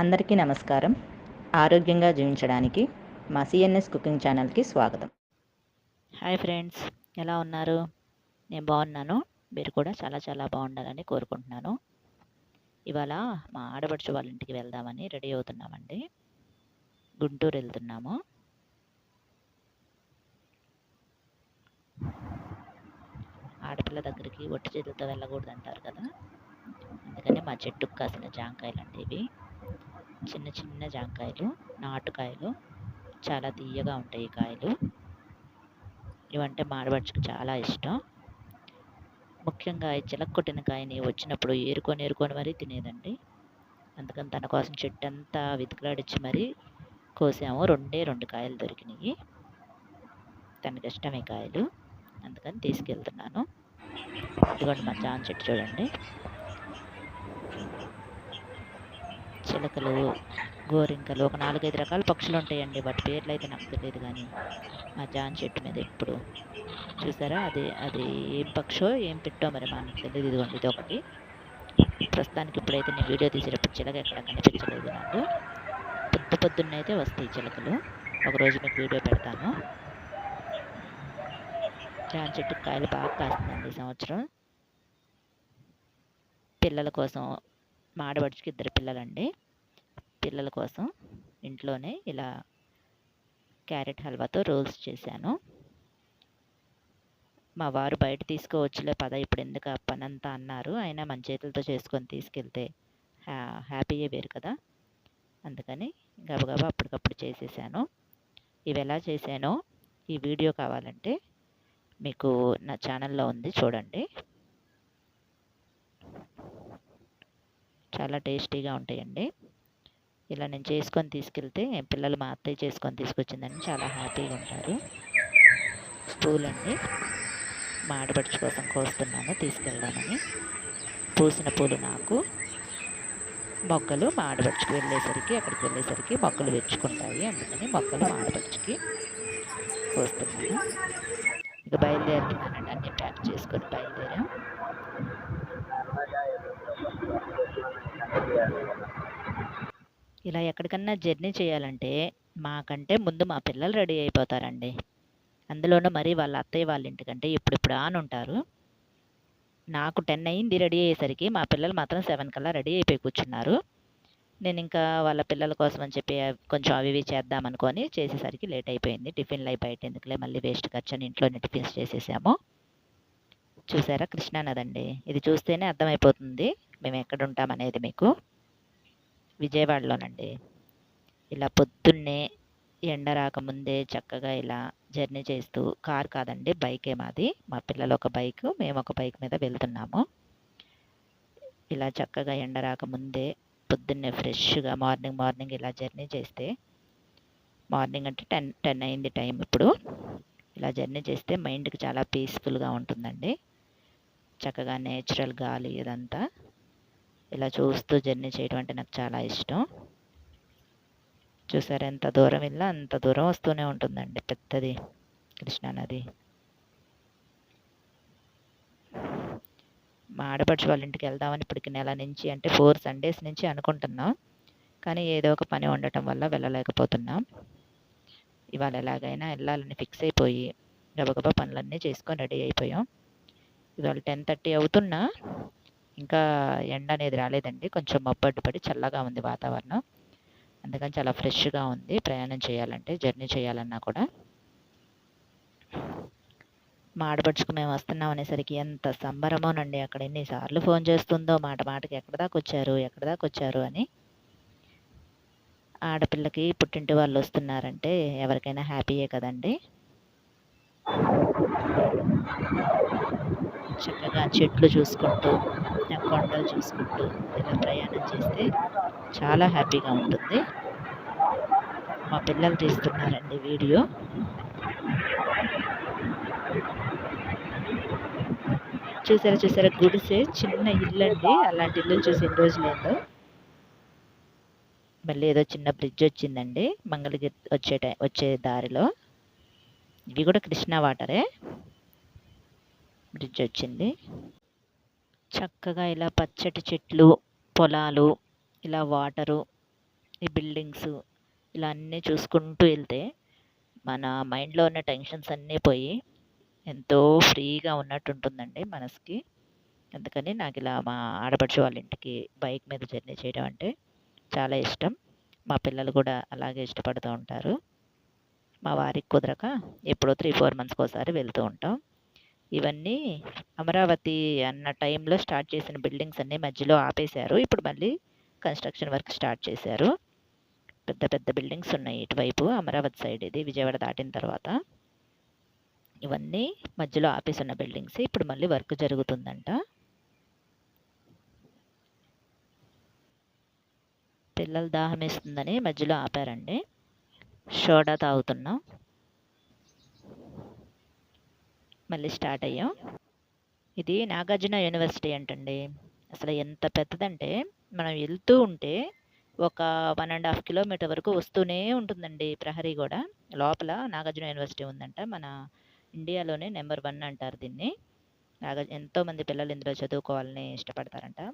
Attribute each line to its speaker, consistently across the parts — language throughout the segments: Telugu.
Speaker 1: అందరికీ నమస్కారం. ఆరోగ్యంగా జీవించడానికి మా సిఎన్ఎస్ కుకింగ్ ఛానల్కి స్వాగతం.
Speaker 2: హాయ్ ఫ్రెండ్స్ ఎలా ఉన్నారు? నేను బాగున్నాను. మీరు కూడా చాలా చాలా బాగుండాలని కోరుకుంటున్నాను. ఇవాళ మా ఆడపడుచు వాళ్ళ ఇంటికి వెళ్దామని రెడీ అవుతున్నామండి. గుంటూరు వెళ్తున్నాము. ఆడపిల్ల దగ్గరికి ఒట్టి చేతులతో వెళ్ళకూడదు అంటారు కదా. అందుకని మా చెట్టుకు కాసిన జాంకాయలు అంటే ఇవి. చిన్న చిన్న జాంకాయలు నాటుకాయలు చాలా తీయగా ఉంటాయి ఈ కాయలు. ఇవంటే మాడబడుచుకు చాలా ఇష్టం. ముఖ్యంగా ఈ చిలక్కొట్టిన కాయని వచ్చినప్పుడు ఏరుకొని ఏరుకొని మరీ తినేదండి. అందుకని తన కోసం చెట్టు అంతా వెతికిలాడిచ్చి మరీ కోసాము. రెండే రెండు కాయలు దొరికినాయి. తనకి ఇష్టమే కాయలు. అందుకని తీసుకెళ్తున్నాను. ఇదిగోండి మా జాన్ చెట్టు చూడండి. చిలకలు గోరింకలు ఒక నాలుగైదు రకాల పక్షులు ఉంటాయండి. వాటి పేర్లు అయితే నాకు తెలియదు కానీ మా జాన్ చెట్టు మీద ఎప్పుడు చూసారా? అది అది ఏం పక్షో ఏం పెట్టో మరి మనకు తెలియదు. ఇదిగోండి ఇది ఒకటి. ప్రస్తుతానికి ఇప్పుడైతే నేను వీడియో తీసేటప్పుడు చిలక ఎక్కడ కనిపించలేదు నాకు. పొద్దు పొద్దున్న అయితే వస్తాయి చిలకలు. ఒకరోజు మీకు వీడియో పెడతాను. జాన్ చెట్టు కాయలు బాగా కాస్తుందండి ఈ సంవత్సరం. పిల్లల కోసం మా ఇద్దరు పిల్లలండి. పిల్లల కోసం ఇంట్లోనే ఇలా క్యారెట్ హల్వాతో రోల్స్ చేశాను. మా వారు బయట తీసుకోవచ్చులే పద ఇప్పుడు ఎందుకు ఆ పని అంతా అన్నారు. అయినా మన చేతులతో చేసుకొని తీసుకెళ్తే హ్యా హ్యాపీయే వేరు కదా. అందుకని గబగబా అప్పటికప్పుడు చేసేసాను. ఇవి ఎలా చేశానో ఈ వీడియో కావాలంటే మీకు నా ఛానల్లో ఉంది చూడండి. చాలా టేస్టీగా ఉంటాయండి. ఇలా నేను చేసుకొని తీసుకెళ్తే పిల్లలు మా అత్తయ్య చేసుకొని తీసుకొచ్చిందని చాలా హ్యాపీగా ఉంటారు. పూలండి మా ఆడపడుచు కోసం కోస్తున్నాను తీసుకెళ్దామని. పూసిన పూలు నాకు. మొగ్గలు మా ఆడపడుచుకి వెళ్ళేసరికి అక్కడికి వెళ్ళేసరికి మొక్కలు వెచ్చుకుంటాయి అందుకని మొక్కలు మా ఆడపడుచుకి కోస్తున్నాను. ఇక బయలుదేరుతున్నానండి. అన్ని ప్యాక్ చేసుకొని బయలుదేరాం. ఇలా ఎక్కడికన్నా జర్నీ చేయాలంటే మాకంటే ముందు మా పిల్లలు రెడీ అయిపోతారండి. అందులోనూ మరి వాళ్ళ అత్తయ్య వాళ్ళ ఇంటికంటే ఇప్పుడిప్పుడు ఆన్ ఉంటారు. నాకు టెన్ అయింది రెడీ అయ్యేసరికి మా పిల్లలు మాత్రం సెవెన్ కల్లా రెడీ అయిపోయి కూర్చున్నారు. నేను ఇంకా వాళ్ళ పిల్లల కోసం అని చెప్పి కొంచెం అవి ఇవి చేద్దామనుకొని చేసేసరికి లేట్ అయిపోయింది. టిఫిన్లు అయి బయట ఎందుకులే మళ్ళీ వేస్ట్ ఖర్చు అని ఇంట్లోనే టిఫిన్స్ చేసేసాము. చూసారా కృష్ణానదండి. ఇది చూస్తేనే అర్థమైపోతుంది. మేము ఎక్కడ ఉంటామనేది మీకు. విజయవాడలోనండి. ఇలా పొద్దున్నే ఎండ రాకముందే చక్కగా ఇలా జర్నీ చేస్తూ కార్ కాదండి బైకే మాది. మా పిల్లలు ఒక బైక్ మేము ఒక బైక్ మీద వెళ్తున్నాము. ఇలా చక్కగా ఎండ రాకముందే పొద్దున్నే ఫ్రెష్గా మార్నింగ్ మార్నింగ్ ఇలా జర్నీ చేస్తే మార్నింగ్ అంటే టెన్ టెన్ అయింది టైం ఇప్పుడు. ఇలా జర్నీ చేస్తే మైండ్కి చాలా పీస్ఫుల్గా ఉంటుందండి. చక్కగా నేచురల్ గాలి ఇదంతా. ఇలా చూస్తూ జర్నీ చేయడం అంటే నాకు చాలా ఇష్టం. చూసారు ఎంత దూరం వెళ్ళా అంత దూరం వస్తూనే ఉంటుందండి పెద్దది కృష్ణానది మా ఆడపడుచు వాళ్ళ ఇంటికి వెళ్దామని ఇప్పటికి నెల నుంచి అంటే ఫోర్ సండేస్ నుంచి అనుకుంటున్నాం. కానీ ఏదో ఒక పని ఉండటం వల్ల వెళ్ళలేకపోతున్నాం. ఇవాళ ఎలాగైనా వెళ్ళాలని ఫిక్స్ అయిపోయి గబగబా పనులన్నీ చేసుకొని రెడీ అయిపోయాం. ఇవాళ టెన్ థర్టీ అవుతున్నా. ఇంకా ఎండ అనేది రాలేదండి. కొంచెం మబ్బడ్డు పడి చల్లగా ఉంది వాతావరణం. అందుకని చాలా ఫ్రెష్గా ఉంది. ప్రయాణం చేయాలంటే జర్నీ చేయాలన్నా కూడా. మా ఆడపడుచుకు మేము వస్తున్నాం అనేసరికి ఎంత సంబరమోనండి అక్కడ ఎన్నిసార్లు ఫోన్ చేస్తుందో మాట మాటకి ఎక్కడ దాకా వచ్చారు ఎక్కడ దాకా వచ్చారు అని. ఆడపిల్లకి పుట్టింటి వాళ్ళు వస్తున్నారంటే ఎవరికైనా హ్యాపీయే కదండి. చక్కగా చెట్లు చూసుకుంటూ కొండలు చూసుకుంటూ ఇలా ప్రయాణం చేస్తే చాలా హ్యాపీగా ఉంటుంది. మా పిల్లలు తీస్తున్నారండి వీడియో. చూసారా చూసారా గుడిసే చిన్న ఇల్లు అండి అలాంటి ఇల్లు చూసి ఎన్ని రోజులైందో మళ్ళీ ఏదో చిన్న బ్రిడ్జ్ వచ్చిందండి మంగళగిరి వచ్చే టైం వచ్చే దారిలో. ఇవి కూడా కృష్ణా వాటరే బ్రిడ్జ్ వచ్చింది. చక్కగా ఇలా పచ్చటి చెట్లు పొలాలు ఇలా వాటరు ఈ బిల్డింగ్స్ ఇలా అన్నీ చూసుకుంటూ వెళ్తే మన మైండ్లో ఉన్న టెన్షన్స్ అన్నీ పోయి ఎంతో ఫ్రీగా ఉన్నట్టు ఉంటుందండి మనసుకి. అందుకని నాకు ఇలా మా ఆడపడుచు వాళ్ళ ఇంటికి బైక్ మీద జర్నీ చేయడం అంటే చాలా ఇష్టం. మా పిల్లలు కూడా అలాగే ఇష్టపడుతూ ఉంటారు. మా వారికి కుదరక ఎప్పుడో త్రీ ఫోర్ మంత్స్కి ఒకసారి వెళ్తూ ఉంటాం. ఇవన్నీ అమరావతి అన్న టైంలో స్టార్ట్ చేసిన బిల్డింగ్స్ అన్నీ మధ్యలో ఆపేశారు. ఇప్పుడు మళ్ళీ కన్స్ట్రక్షన్ వర్క్ స్టార్ట్ చేశారు. పెద్ద పెద్ద బిల్డింగ్స్ ఉన్నాయి ఇటువైపు అమరావతి సైడ్ ఇది విజయవాడ దాటిన తర్వాత. ఇవన్నీ మధ్యలో ఆపేసి ఉన్న బిల్డింగ్స్. ఇప్పుడు మళ్ళీ వర్క్ జరుగుతుందంట. పిల్లలు దాహం వేస్తుందని మధ్యలో ఆపారండి. సోడా తాగుతున్నాం. మళ్ళీ స్టార్ట్ అయ్యాం. ఇది నాగార్జున యూనివర్సిటీ అంటండి. అసలు ఎంత పెద్దదంటే మనం వెళ్తూ ఉంటే ఒక వన్ అండ్ హాఫ్ కిలోమీటర్ వరకు వస్తూనే ఉంటుందండి ప్రహరీ కూడా లోపల నాగార్జున యూనివర్సిటీ ఉందంట మన ఇండియాలోనే నెంబర్ వన్ అంటారు దీన్ని. నాగా ఎంతోమంది పిల్లలు ఇందులో చదువుకోవాలని ఇష్టపడతారంట.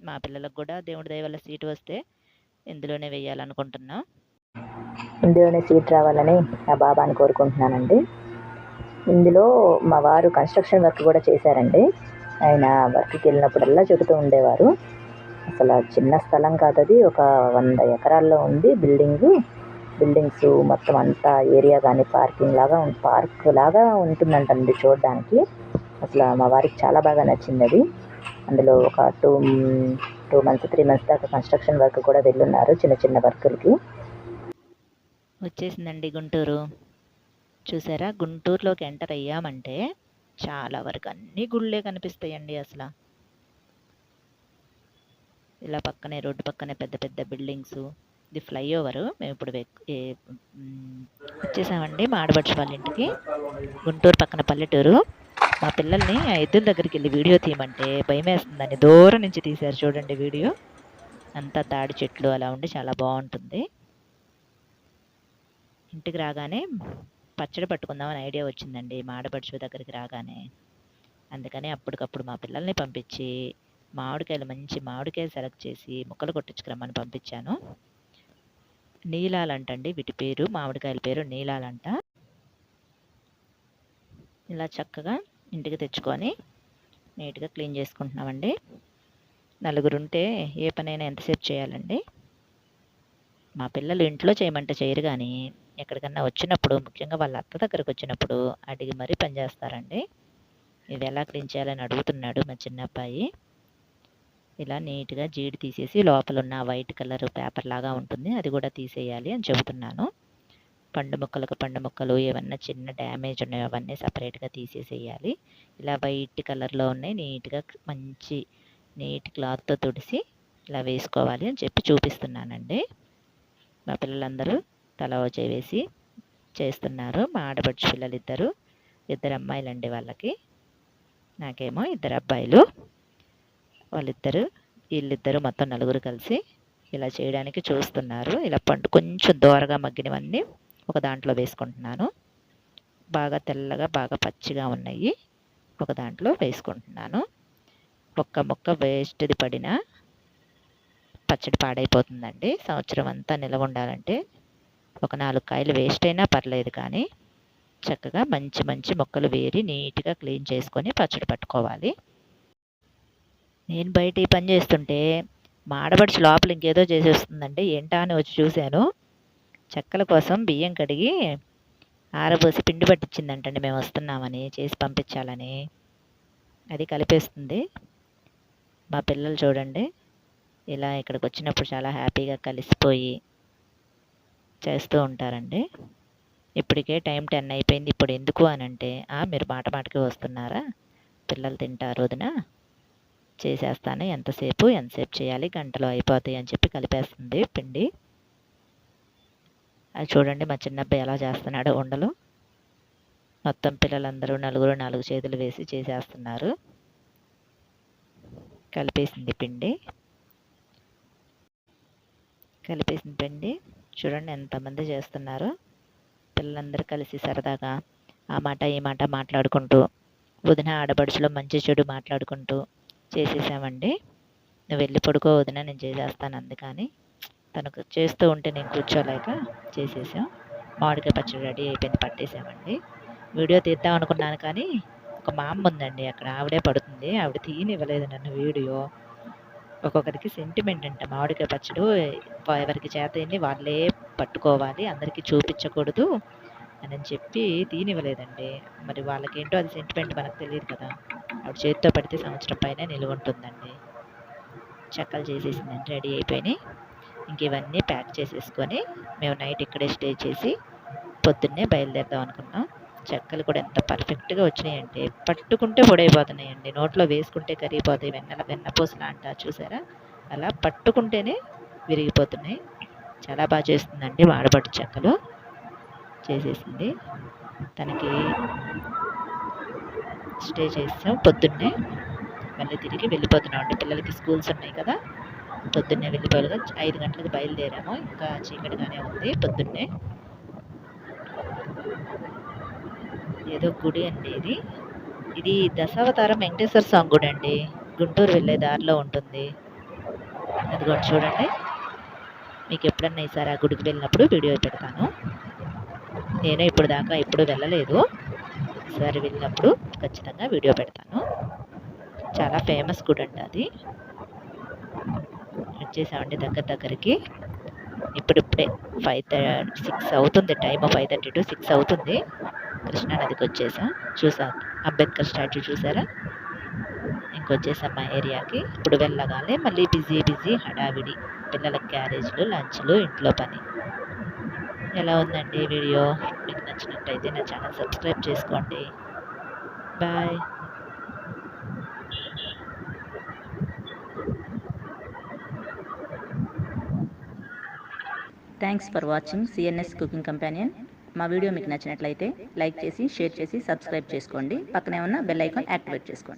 Speaker 2: మా పిల్లలకు కూడా దేవుడి దయ వల్ల వస్తే ఇందులోనే వేయాలనుకుంటున్నాం
Speaker 1: ఇందులోనే సీట్ రావాలని నా బాబాని కోరుకుంటున్నానండి. ఇందులో మా వారు కన్స్ట్రక్షన్ వర్క్ కూడా చేశారండి. ఆయన వర్క్కి వెళ్ళినప్పుడల్లా చెబుతూ ఉండేవారు. అసలు చిన్న స్థలం కాదు అది. ఒక వంద ఎకరాల్లో ఉంది బిల్డింగ్ బిల్డింగ్స్ మొత్తం అంతా ఏరియా కానీ పార్కింగ్ లాగా పార్క్ లాగా ఉంటుందంటండి చూడడానికి. అసలు మా వారికి చాలా బాగా నచ్చింది అది. అందులో ఒక two two months three months దాకా కన్స్ట్రక్షన్ వర్క్ కూడా వెళ్ళున్నారు చిన్న చిన్న వర్కులకి
Speaker 2: వచ్చేసిందండి గుంటూరు. చూసారా? గుంటూరులోకి ఎంటర్ అయ్యామంటే చాలా వరకు అన్ని గుళ్ళే కనిపిస్తాయండి అసలు. ఇలా పక్కనే రోడ్డు పక్కనే పెద్ద పెద్ద బిల్డింగ్స్. ఇది ఫ్లైఓవర్. మేము ఇప్పుడు వచ్చేసామండి మా వాళ్ళ ఇంటికి. గుంటూరు పక్కన పల్లెటూరు. మా పిల్లల్ని ఆ ఎద్దుల దగ్గరికి వెళ్ళి వీడియో తీయమంటే భయం వేస్తుందని దూరం నుంచి తీశారు చూడండి వీడియో. అంతా తాడి చెట్లు అలా ఉండి చాలా బాగుంటుంది. ఇంటికి రాగానే పచ్చడి పట్టుకుందామని ఐడియా వచ్చిందండి. మా ఆడపడుచు దగ్గరికి రాగానే. అందుకని అప్పటికప్పుడు మా పిల్లల్ని పంపించి మామిడికాయలు మంచి మామిడికాయలు సెలెక్ట్ చేసి ముక్కలు కొట్టించుకురమ్మని పంపించాను. నీలాలంటండి వీటి పేరు మామిడికాయల పేరు నీలాలంట. ఇలా చక్కగా ఇంటికి తెచ్చుకొని నీట్గా క్లీన్ చేసుకుంటున్నామండి. నలుగురుంటే ఏ పనైనా ఎంతసేపు చేయాలండి? మా పిల్లలు ఇంట్లో చేయమంటే చేయరు కానీ ఎక్కడికన్నా వచ్చినప్పుడు ముఖ్యంగా వాళ్ళ అత్త దగ్గరకు వచ్చినప్పుడు అడిగి మరీ పని చేస్తారండి. ఇది ఎలా క్లీన్ చేయాలని అడుగుతున్నాడు మా చిన్న అబ్బాయి. ఇలా నీట్గా జీడి తీసేసి లోపల ఉన్న వైట్ కలర్ పేపర్ లాగా ఉంటుంది అది కూడా తీసేయాలి అని చెబుతున్నాను. పండు ముక్కలకు పండు ముక్కలు ఏమన్నా చిన్న డ్యామేజ్ ఉన్నాయి అవన్నీ సపరేట్గా తీసేసేయాలి. ఇలా వైట్ కలర్లో ఉన్నాయి నీట్గా మంచి నీట్ క్లాత్తో తుడిసి ఇలా వేసుకోవాలి అని చెప్పి చూపిస్తున్నానండి. మా పిల్లలందరూ తల చేసి వేసి చేస్తున్నారు. మా ఆడపడుచు పిల్లలు ఇద్దరు ఇద్దరు అమ్మాయిలండి వాళ్ళకి. నాకేమో ఇద్దరు అబ్బాయిలు. వాళ్ళిద్దరు వీళ్ళిద్దరు మొత్తం నలుగురు కలిసి ఇలా చేయడానికి చూస్తున్నారు. ఇలా పండు కొంచెం దోరగా మగ్గినవన్నీ ఒక దాంట్లో వేసుకుంటున్నాను. బాగా తెల్లగా బాగా పచ్చిగా ఉన్నాయి. ఒక దాంట్లో వేసుకుంటున్నాను. ఒక్క ముక్క వేస్ట్ది పడిన పచ్చడి పాడైపోతుందండి. సంవత్సరం అంతా నిలవ ఉండాలంటే ఒక నాలుగు కాయలు వేస్ట్ అయినా పర్లేదు కానీ చక్కగా మంచి మంచి మొక్కలు వేరి నీట్గా క్లీన్ చేసుకొని పచ్చడి పట్టుకోవాలి. నేను బయట ఈ పని చేస్తుంటే మాడబడిచి లోపల ఇంకేదో చేసేస్తుందంటే ఏంటా అని వచ్చి చూశాను. చెక్కల కోసం బియ్యం కడిగి ఆరబోసి పిండి పట్టించిందంటండి. మేము వస్తున్నామని చేసి పంపించాలని. అది కలిపేస్తుంది. మా పిల్లలు చూడండి. ఇలా ఇక్కడికి వచ్చినప్పుడు చాలా హ్యాపీగా కలిసిపోయి చేస్తూ ఉంటారండి. ఇప్పటికే టైం టెన్ అయిపోయింది. ఇప్పుడు ఎందుకు అని అంటే "ఆ, మీరు మాట మాటకి వస్తున్నారా? పిల్లలు తింటారు వదిన. చేసేస్తాను. ఎంతసేపు? ఎంతసేపు చేయాలి? గంటలో అయిపోతాయి అని చెప్పి కలిపేస్తుంది పిండి. అది చూడండి మా చిన్నబ్బాయి ఎలా చేస్తున్నాడో ఉండలు. మొత్తం పిల్లలందరూ నలుగురు నాలుగు చేతులు వేసి చేసేస్తున్నారు. కలిపేసింది పిండి. కలిపేసింది పిండి. చూడండి ఎంతమంది చేస్తున్నారు. పిల్లలందరూ కలిసి సరదాగా ఆ మాట ఈ మాట మాట్లాడుకుంటూ వదిన ఆడపడుచులో మంచి చెడు మాట్లాడుకుంటూ చేసేసామండి. నువ్వు వెళ్ళి పడుకో వదిన నేను చేసేస్తాను అందుకని తనకు చేస్తూ ఉంటే నేను కూర్చోలేక చేసేసాం. మామిడికాయ పచ్చడి రెడీ అయిపోయింది పట్టేసామండి. వీడియో తీద్దాం అనుకున్నాను కానీ ఒక మా అమ్మ ఉందండి అక్కడ ఆవిడే పడుతుంది. ఆవిడ తీయనివ్వలేదు నన్ను వీడియో. ఒక్కొక్కరికి సెంటిమెంట్ అంట. మామిడికాయ పచ్చడి ఎవరికి చేత అయింది వాళ్ళే పట్టుకోవాలి అందరికీ చూపించకూడదు అని చెప్పి తీనివ్వలేదండి. మరి వాళ్ళకేంటో అది సెంటిమెంట్ మనకు తెలియదు కదా. ఆవిడ చేతితో పడితే సంవత్సరం పైన నిలువ ఉంటుందండి. చెక్కలు చేసేసిందండి రెడీ అయిపోయినాయి. ఇంక ఇవన్నీ ప్యాక్ చేసేసుకొని మేము నైట్ ఇక్కడే స్టే చేసి పొద్దున్నే బయలుదేరదాం అనుకున్నాం. చెక్కలు కూడా ఎంత పర్ఫెక్ట్గా వచ్చినాయంటే పట్టుకుంటే పొడైపోతున్నాయండి. నోట్లో వేసుకుంటే కరిగిపోతాయి. వెన్నెల వెన్నపూసలా అంట చూసారా? అలా పట్టుకుంటేనే విరిగిపోతున్నాయి. చాలా బాగా చేస్తుందండి వాడబడి చెక్కలు. చేసేసింది. తనకి స్టే చేసాం. పొద్దున్నే మళ్ళీ తిరిగి వెళ్ళిపోతున్నాం అండి. పిల్లలకి స్కూల్స్ ఉన్నాయి కదా. పొద్దున్నే వెళ్ళిపోయాగా ఐదు గంటలకు బయలుదేరాము. ఇంకా చీకటిగానే ఉంది. పొద్దున్నే ఏదో గుడి అండి ఇది. ఇది దశావతారం వెంకటేశ్వర స్వామి గుడి అండి. గుంటూరు వెళ్ళే దారిలో ఉంటుంది. అదిగోండి చూడండి. మీకు ఎప్పుడన్నా ఈసారి ఆ గుడికి వెళ్ళినప్పుడు వీడియో పెడతాను. నేను ఇప్పుడు దాకా ఎప్పుడు వెళ్ళలేదు. ఈసారి వెళ్ళినప్పుడు ఖచ్చితంగా వీడియో పెడతాను. చాలా ఫేమస్ గుడి అండి అది. వచ్చేసామండి దగ్గర దగ్గరికి. ఇప్పుడిప్పుడే ఫైవ్ సిక్స్ అవుతుంది. Time five thirty to six అవుతుంది. కృష్ణా నదికి వచ్చేసాం? చూసా. అంబేద్కర్ స్టాచ్యూ చూసారా? ఇంకొచ్చేసాం మా ఏరియాకి. ఇప్పుడు వెళ్ళగానే మళ్ళీ బిజీ బిజీ హడావిడి. పిల్లల క్యారేజ్లు లంచ్లు ఇంట్లో పని. ఎలా ఉందండి వీడియో? మీకు నచ్చినట్టయితే నా ఛానల్ సబ్స్క్రైబ్ చేసుకోండి. Bye.
Speaker 1: Thanks for watching CNS cooking companion మా వీడియో మీకు నచ్చినట్లయితే లైక్ చేసి షేర్ చేసి సబ్స్క్రైబ్ చేసుకోండి. పక్కనే ఉన్న బెల్ ఐకాన్ యాక్టివేట్ చేసుకోండి.